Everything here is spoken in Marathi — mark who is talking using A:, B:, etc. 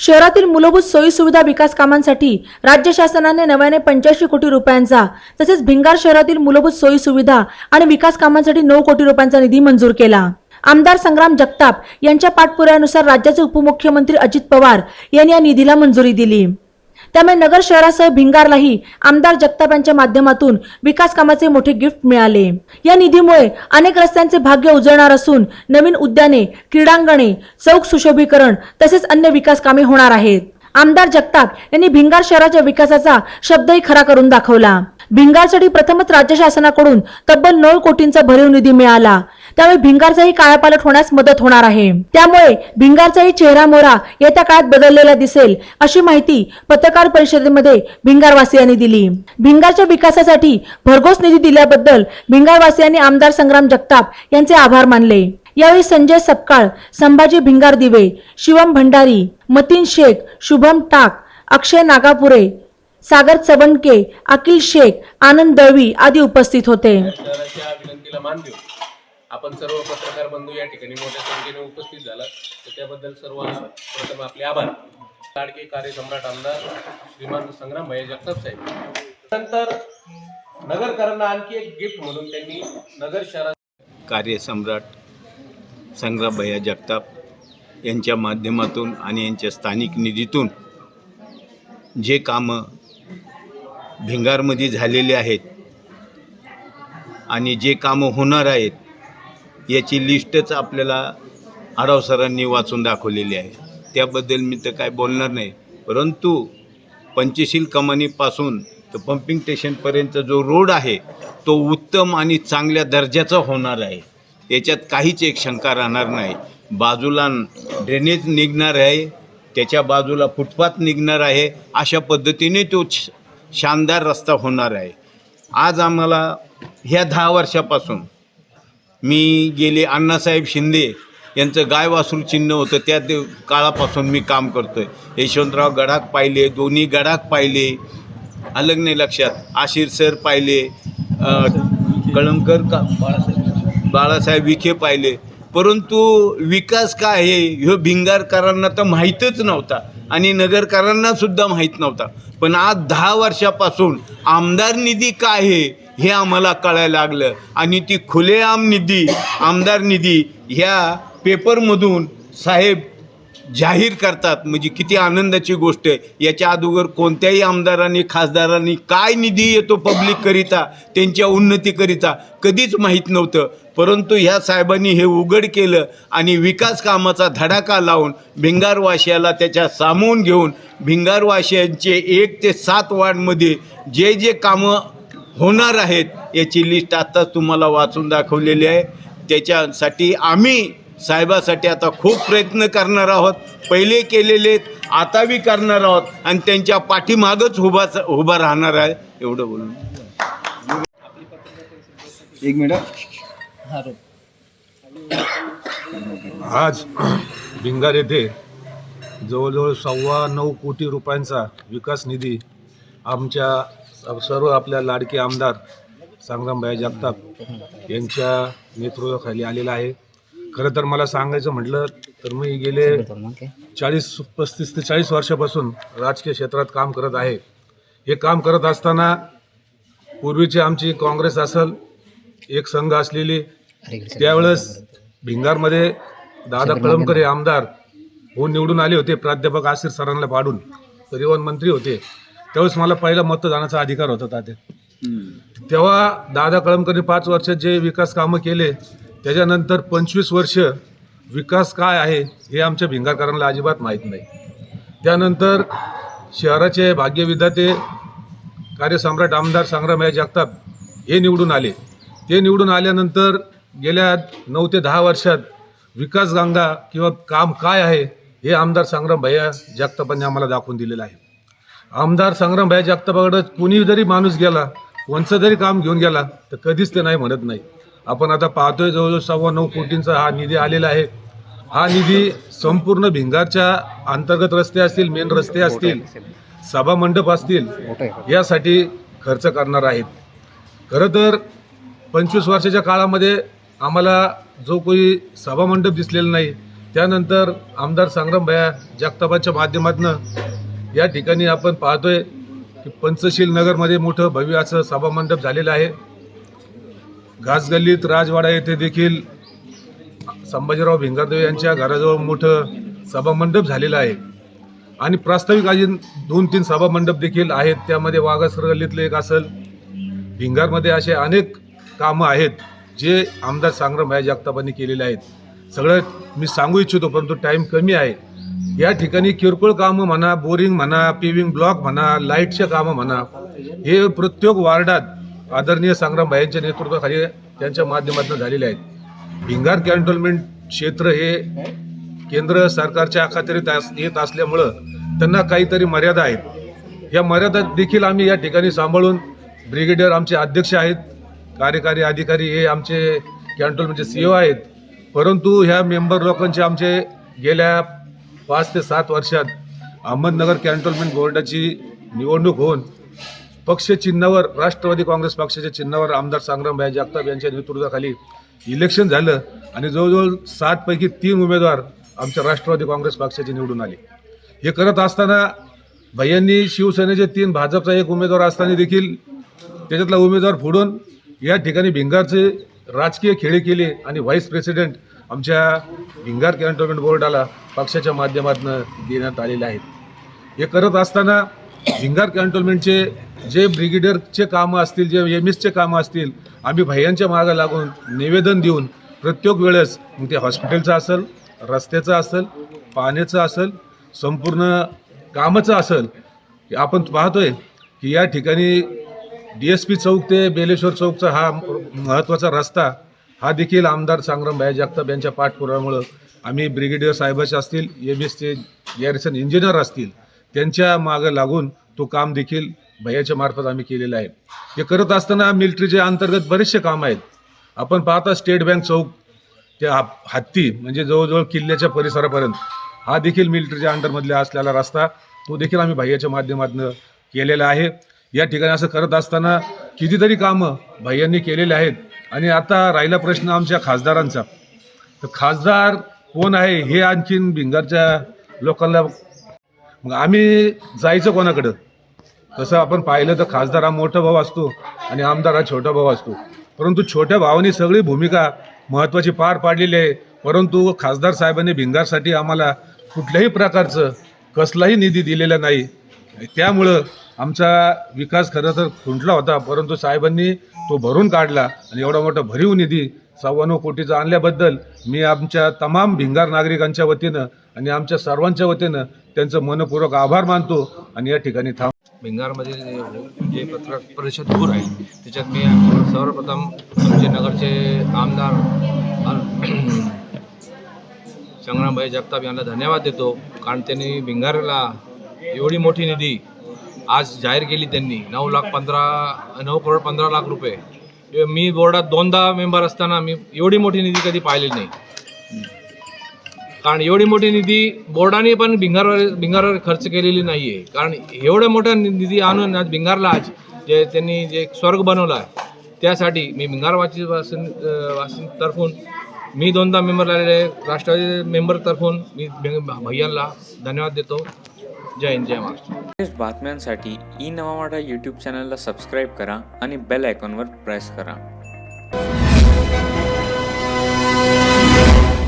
A: शहरातील मूलभूत सोयीसुविधा विकास कामांसाठी राज्य शासनाने नव्याने पंच्याऐंशी कोटी रुपयांचा तसेच भिंगार शहरातील मूलभूत सोयीसुविधा आणि विकास कामांसाठी नऊ कोटी रुपयांचा निधी मंजूर केला. आमदार संग्राम जगताप यांच्या पाठपुराव्यानुसार राज्याचे उपमुख्यमंत्री अजित पवार यांनी या निधीला मंजुरी दिली. त्यामुळे नगर शहरासह भिंगारलाही आमदार जगताप यांच्या माध्यमातून विकास कामाचे मोठे गिफ्ट मिळाले. या निधीमुळे अनेक रस्त्यांचे भाग्य उजळणार असून नवीन उद्याने क्रीडांगणे चौक सुशोभीकरण तसेच अन्य विकास कामे होणार आहेत. आमदार जगताप यांनी भिंगार शहराच्या विकासाचा शब्दही खरा करून दाखवला. भिंगारसाठी प्रथमच राज्य शासनाकडून तब्बल नऊ कोटींचा भरीव निधी मिळाला. त्यामुळे भिंगारचाही कायापालट होण्यास मदत होणार आहे. त्यामुळे भिंगारचाही चेहरा मोहरा येत्या काळात बदललेला दिसेल अशी माहिती पत्रकार परिषदेमध्ये भिंगारवासियांनी दिली. भिंगारच्या विकासासाठी भरघोस निधी दिल्याबद्दल भिंगारवासियांनी आमदार संग्राम जगताप यांचे आभार मानले. यावेळी संजय सपकाळ संभाजी भिंगार दिवे शिवम भंडारी मतीन शेख शुभम टाक अक्षय नागापुरे सागर चवणके अकिल शेख आनंद दळवी आदी उपस्थित होते.
B: आपण सर्व पत्रकार बंधू या ठिकाणी मोठ्या संख्येने उपस्थित झाला तर त्याबद्दल सर्व प्रथम आपले आभार. लाडके कार्यसम्राट आमदार श्रीमान संग्राम भैया जगताप साहेब. नंतर नगरकरांना आणखी एक गिफ्ट म्हणून त्यांनी नगर शहरात
C: कार्यसम्राट संग्रामभैया जगताप यांच्या माध्यमातून आणि यांच्या स्थानिक निधीतून जे कामं भिंगारमध्ये झालेले आहेत आणि जे कामं होणार आहेत याची लिस्टच आपल्याला आढाव सरांनी वाचून दाखवलेली आहे. त्याबद्दल मी तर काय बोलणार नाही. परंतु पंचशील कमानीपासून तर पंपिंग स्टेशनपर्यंत जो रोड आहे तो उत्तम आणि चांगल्या दर्जाचा होणार आहे. याच्यात काहीच एक शंका राहणार नाही. बाजूला ड्रेनेज निघणार आहे त्याच्या बाजूला फुटपाथ निघणार आहे अशा पद्धतीने तो शानदार रस्ता होणार आहे. आज आम्हाला ह्या दहा वर्षापासून मी गेले अण्णासाहेब शिंदे यांचं गाय वासरू चिन्ह होतं त्या दे- काळापासून मी काम करतोय. यशवंतराव गडाख पाहिले दोन्ही गडाख पाहिले. अलग नाही लक्षात. आशिर सर पाहिले कळमकर का बाळासाहेब बाळासाहेब विखे पाहिले. परंतु विकास काय आहे ह्यो भिंगारकरांना तर माहीतच नव्हता आणि नगरकरांना सुद्धा माहीत नव्हता. पण आज दहा वर्षापासून आमदार निधी काय आहे हे आम्हाला कळायला लागलं. आणि ती खुलेआम निधी आमदार निधी ह्या पेपरमधून साहेब जाहीर करतात. म्हणजे किती आनंदाची गोष्ट आहे. याच्या अगोदर कोणत्याही आमदारांनी खासदारांनी काय निधी येतो पब्लिककरिता त्यांच्या उन्नतीकरिता कधीच माहीत नव्हतं. परंतु ह्या साहेबांनी हे उघड केलं आणि विकास कामाचा धडाका लावून भिंगारवाशियाला त्याच्या सामावून घेऊन भिंगारवाशियांचे एक ते सात वार्डमध्ये जे जे कामं होणार आहेत याची लिस्ट आत्ताच तुम्हाला वाचून दाखवलेली आहे. त्याच्यासाठी आम्ही साहेबासाठी आता खूप प्रयत्न करणार आहोत. पहिले केलेले आता बी करणार आहोत आणि त्यांच्या पाठीमागच उभा उभा राहणार आहे. एवढं बोलून.
D: एक मिनिट
E: आज भिंगार येथे जवळजवळ सव्वा नऊ कोटी रुपयांचा विकास निधी आमच्या सर्व आपल्या लाडके आमदार संग्रामभाई जगताप यांच्या नेतृत्वाखाली आलेला आहे. खरं तर मला सांगायचं म्हटलं तर मी गेले चाळीस पस्तीस ते चाळीस वर्षापासून राजकीय क्षेत्रात काम करत आहे. हे काम करत असताना पूर्वीची आमची काँग्रेस असल एक संघ असलेली त्यावेळेस भिंगारमध्ये दादा कळमकर हे आमदार होऊन निवडून आले होते प्राध्यापक आशिर सरांना पाडून. परिवहन मंत्री होते. त्यावेळेस मला पहिला मतदानाचा अधिकार होता तात्या. तेव्हा दादा कळमकरने पाच वर्षात जे विकास कामं केले त्याच्यानंतर पंचवीस वर्ष विकास काय आहे हे आमच्या भिंगारकरांना अजिबात माहीत नाही. त्यानंतर शहराचे भाग्यविधाते कार्यसम्राट आमदार संग्रामभाई जगताप हे निवडून आले. ते निवडून आल्यानंतर गेल्या नऊ ते दहा वर्षात विकास गंगा किंवा काम काय आहे हे आमदार संग्राम भैया जगतापांनी आम्हाला दाखवून दिलेलं आहे. आमदार संग्राम भैया जगतापाकडे कुणी जरी माणूस गेला कोणचं जरी काम घेऊन गेला तर कधीच ते नाही म्हणत नाही. आपण आता पाहतोय जवळजवळ सव्वा नऊ कोटींचा हा निधी आलेला आहे. हा निधी संपूर्ण भिंगारच्या अंतर्गत रस्ते असतील मेन रस्ते असतील सभा मंडप असतील यासाठी खर्च करणार आहेत. खरं तर पंचवीस वर्षाच्या काळामध्ये आम्हाला जो कोणी सभामंडप दिसलेला नाही त्यानंतर आमदार संग्राम भया जगतापाच्या माध्यमातून या ठिकाणी आपण पाहतोय की पंचशील नगरमध्ये मोठं भव्य असं सभामंडप झालेलं आहे. घासगल्लीत राजवाडा येथे देखील संभाजीराव भिंगारदेव यांच्या घराजवळ मोठं सभामंडप झालेलं आहे. आणि प्रास्ताविक अजून दोन तीन सभामंडप देखील आहेत. त्यामध्ये वाघासर गल्लीतलं एक असेल. भिंगारमध्ये असे अनेक कामं आहेत जे आमदार संग्रामभाई जगतापांनी केलेले आहेत. सगळं मी सांगू इच्छितो परंतु टाईम कमी आहे. या ठिकाणी किरकोळ कामं म्हणा बोरिंग म्हणा पिविंग ब्लॉक म्हणा लाईटचे कामं म्हणा हे प्रत्येक वार्डात आदरणीय संग्रामभाईंच्या नेतृत्वाखाली त्यांच्या माध्यमातून झालेले आहेत. भिंगार कॅन्टोन्मेंट क्षेत्र हे केंद्र सरकारच्या अखत्यारीत अस- येत असल्यामुळं त्यांना काहीतरी मर्यादा आहेत. या मर्यादा देखील आम्ही या ठिकाणी सांभाळून ब्रिगेडियर आमचे अध्यक्ष आहेत कार्यकारी अधिकारी हे आमचे कॅन्टोनमेंटचे सी ओ आहेत. परंतु ह्या मेंबर लोकांचे आमचे गेल्या पाच ते सात वर्षात अहमदनगर कॅन्टोन्मेंट बोर्डाची निवडणूक होऊन पक्ष चिन्हावर राष्ट्रवादी काँग्रेस पक्षाच्या चिन्हावर आमदार संग्रामभाई जगताप यांच्या नेतृत्वाखाली इलेक्शन झालं आणि जवळजवळ सातपैकी तीन उमेदवार आमच्या राष्ट्रवादी काँग्रेस पक्षाचे निवडून आले. हे करत असताना भैयांनी शिवसेनेचे तीन भाजपचा एक उमेदवार असताना देखील त्याच्यातला उमेदवार फोडून या ठिकाणी भिंगारचे राजकीय खेळी केले आणि व्हाईस प्रेसिडेंट आमच्या भिंगार कॅन्टोन्मेंट बोर्डाला पक्षाच्या माध्यमातून देण्यात आलेले आहेत. हे करत असताना भिंगार कॅन्टोन्मेंटचे जे ब्रिगेडियरचे कामं असतील जे एम एसचे कामं असतील आम्ही भैयांच्या मागं लागून निवेदन देऊन प्रत्येक वेळेस मग ते हॉस्पिटलचं असेल रस्त्याचं असेल पाण्याचं असेल संपूर्ण कामाचं असेल आपण पाहतोय की या ठिकाणी डी एस पी चौक ते बेलेश्वर चौकचा हा महत्त्वाचा रस्ता हा देखील आमदार संग्रामभाई जगताप यांच्या पाठपुरामुळं आम्ही ब्रिगेडियर साहेबाचे असतील एम एसचे गॅरिसन इंजिनियर असतील त्यांच्या मागं लागून तो काम देखील भैयाच्या मार्फत आम्ही केलेलं आहे. हे करत असताना मिलिटरीच्या अंतर्गत बरेचसे काम आहेत. आपण पाहता स्टेट बँक चौक त्या हत्ती म्हणजे जवळजवळ किल्ल्याच्या परिसरापर्यंत हा देखील मिलिटरीच्या अंडरमधला असलेला रस्ता तो देखील आम्ही भैयाच्या माध्यमातून केलेला आहे. या ठिकाणी असं करत असताना कितीतरी कामं भैयांनी केलेले आहेत. आणि आता राहिला प्रश्न आमच्या खासदारांचा. तर खासदार कोण आहे हे आणखीन भिंगारच्या लोकांना मग आम्ही जायचं कोणाकडं? तसं आपण पाहिलं तर खासदार हा मोठा भाऊ असतो आणि आमदार हा छोटा भाऊ असतो. परंतु छोट्या भावानी सगळी भूमिका महत्त्वाची पार पाडलेली आहे. परंतु खासदार साहेबांनी भिंगारसाठी आम्हाला कुठल्याही प्रकारचं कसलाही निधी दिलेला नाही. त्यामुळं आमचा विकास खरं तर खुंटला होता परंतु साहेबांनी तो भरून काढला आणि एवढा मोठा भरीव निधी सव्वा नऊ कोटीचा आणल्याबद्दल मी आमच्या तमाम भिंगार नागरिकांच्या वतीनं आणि आमच्या सर्वांच्या वतीनं त्यांचं मनपूर्वक आभार मानतो आणि या ठिकाणी थांब
D: भिंगारमध्ये जे- पत्रकार परिषद दूर आहे त्याच्यात मी सर्वप्रथम आमचे नगरचे आमदार संग्रामभाई जगताप यांना धन्यवाद देतो कारण त्यांनी भिंगारला एवढी मोठी निधी आज जाहीर केली त्यांनी. नऊ लाख पंधरा नऊ करोड पंधरा लाख रुपये. मी बोर्डात दोनदा मेंबर असताना मी एवढी मोठी निधी कधी पाहिलेली नाही. कारण एवढी मोठी निधी बोर्डाने पण भिंगारवर भिंगारवर खर्च केलेली नाही आहे कारण एवढ्या मोठ्या निधी आणून आज भिंगारला आज जे त्यांनी जे स्वर्ग बनवला आहे त्यासाठी मी भिंगारवाची वासिन तर्फून मी दोनदा मेंबर आलेले राष्ट्रवादी मेंबर तर्फून मी भिं- भैयांना धन्यवाद देतो. जय हिंद जय महाराष्ट्र.
F: लेटेस्ट बातम्यांसाठी ई नवा मराठा यूट्यूब चॅनलला सबस्क्राईब करा आणि बेल आयकॉनवर प्रेस करा.